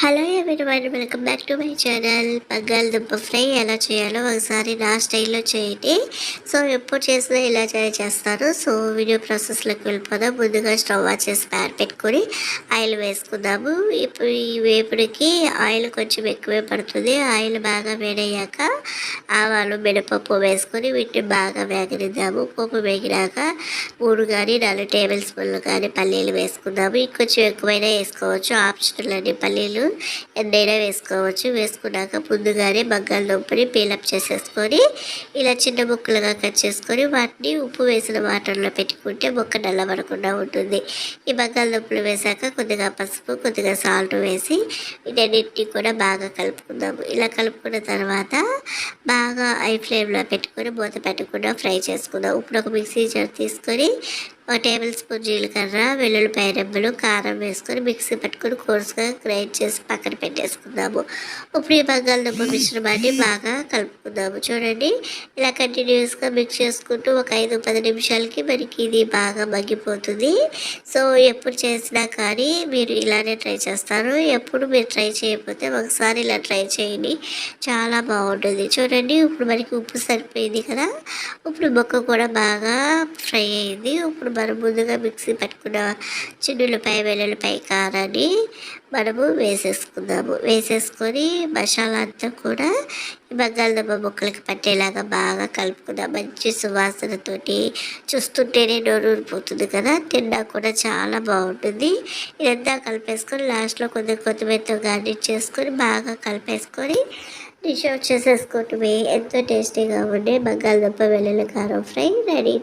Hello everyone welcome back to my channel బంగాళదుంప fry ఎలా చేయాలో ఒకసారి నా స్టైల్లో చేయండి. సో ఎప్పుడు చేసినా ఇలా ట్రై చేస్తాను. సో వీడియో ప్రాసెస్లోకి వెళ్ళిపోదాం. ముందుగా స్టవ్ ఆన్ చేసి ప్యాన్ పెట్టుకొని ఆయిల్ వేసుకుందాము. ఇప్పుడు ఈ వేపుడికి ఆయిల్ కొంచెం ఎక్కువే పడుతుంది. ఆయిల్ బాగా వేడయ్యాక ఆవాలు మినపప్పు వేసుకొని వీటిని బాగా వేగనిద్దాము. పప్పు వేగినాక మూడు కానీ నాలుగు టేబుల్ స్పూన్లు కానీ పల్లీలు వేసుకుందాము. ఇంకొంచెం ఎక్కువైనా వేసుకోవచ్చు. ఆప్షనల్ అండి పల్లీలు ఎన్నైనా వేసుకోవచ్చు. వేసుకున్నాక ముందుగానే బంగాళదుంపని పీలప్ చేసేసుకొని ఇలా చిన్న ముక్కలుగా కట్ చేసుకొని వాటిని ఉప్పు వేసిన వాటర్లో పెట్టుకుంటే ముక్క నల్లబడకుండా ఉంటుంది. ఈ బంగాళదుంపలు వేసాక కొద్దిగా పసుపు కొద్దిగా సాల్ట్ వేసి వీటన్నిటిని కూడా బాగా కలుపుకుందాము. ఇలా కలుపుకున్న తర్వాత బాగా ఐ ఫ్లేమ్లో పెట్టుకొని మూత పెట్టకుండా ఫ్రై చేసుకుందాం. ఇప్పుడు ఒక మిక్సీ జార్ తీసుకొని ఒక టేబుల్ స్పూన్ జీలకర్ర వెల్లుల్లిపాయ రెబ్బలు కారం వేసుకొని మిక్సీ పట్టుకొని కోర్సుగా గ్రైండ్ చేసి పక్కన పెట్టేసుకుందాము. ఇప్పుడు ఈ బంగాళదుంప మిశ్రమాన్ని బాగా కలుపుకుందాము. చూడండి ఇలా కంటిన్యూస్గా మిక్స్ చేసుకుంటూ ఒక ఐదు పది నిమిషాలకి మనకి ఇది బాగా మగ్గిపోతుంది. సో ఎప్పుడు చేసినా కానీ మీరు ఇలానే ట్రై చేస్తారు. ఎప్పుడు మీరు ట్రై చేయకపోతే ఒకసారి ఇలా ట్రై చేయండి. చాలా బాగుంటుంది. చూడండి ఇప్పుడు మనకి ఉప్పు సరిపోయింది కదా? ఇప్పుడు మొక్క కూడా బాగా ఫ్రై అయింది. ఇప్పుడు మనం ముందుగా మిక్సీ పట్టుకున్న చిన్నులపై వెల్లుల్లిపై కారాన్ని మనము వేసేసుకుందాము. వేసేసుకొని మసాలా అంతా కూడా ఈ బంగాళదుంప ముక్కలకి పట్టేలాగా బాగా కలుపుకుందాం. మంచి సువాసనతోటి చూస్తుంటేనే నోరు ఊరిపోతుంది కదా? తిన్నా కూడా చాలా బాగుంటుంది. ఇదంతా కలిపేసుకొని లాస్ట్లో కొద్దిగా కొత్తిమీరతో గార్నిష్ చేసుకొని బాగా కలిపేసుకొని డిష్ అవుట్ చేసేసుకోవటమే. ఎంతో టేస్టీగా ఉండే బంగాళదుంప వెల్లుల్లి కారం ఫ్రై రెడీ.